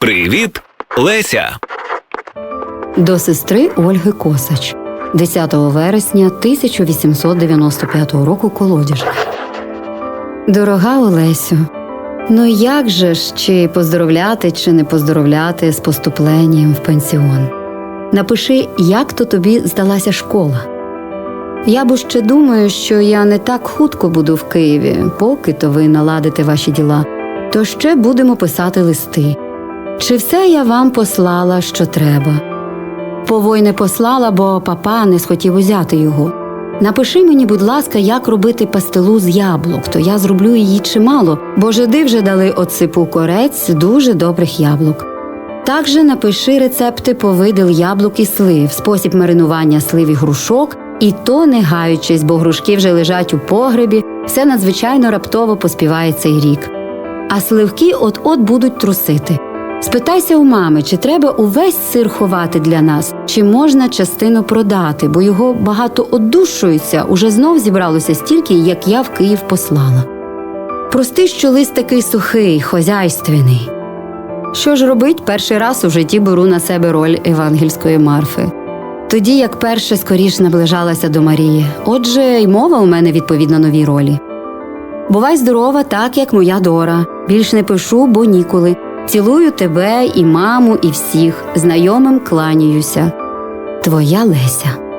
Привіт, Леся. До сестри Ольги Косач 10 вересня 1895 року колодяж. Дорога Олесю, ну як же ж чи поздоровляти, чи не поздоровляти з поступленням в пенсіон? Напиши, як то тобі здалася школа. Я бо ще думаю, що я не так хутко буду в Києві, поки то ви наладите ваші діла, то ще будемо писати листи. Чи все я вам послала, що треба? Повой не послала, бо папа не схотів узяти його. Напиши мені, будь ласка, як робити пастилу з яблук, то я зроблю її чимало, бо жиди вже дали отсипу корець дуже добрих яблук. Також напиши рецепти повидел яблук і слив, спосіб маринування слив і грушок, і то не гаючись, бо грушки вже лежать у погребі, все надзвичайно раптово поспіває цей рік. А сливки от-от будуть трусити. Спитайся у мами, чи треба увесь сир ховати для нас, чи можна частину продати, бо його багато одушується, уже знов зібралося стільки, як я в Київ послала. Прости, що лист такий сухий, хозяйственний. Що ж робить, перший раз у житті беру на себе роль евангельської Марфи. Тоді як перше скоріш наближалася до Марії, отже, й мова у мене відповідно новій ролі. Бувай здорова, так як моя Дора. Більш не пишу, бо ніколи. Цілую тебе і маму, і всіх. Знайомим кланяюся. Твоя Леся.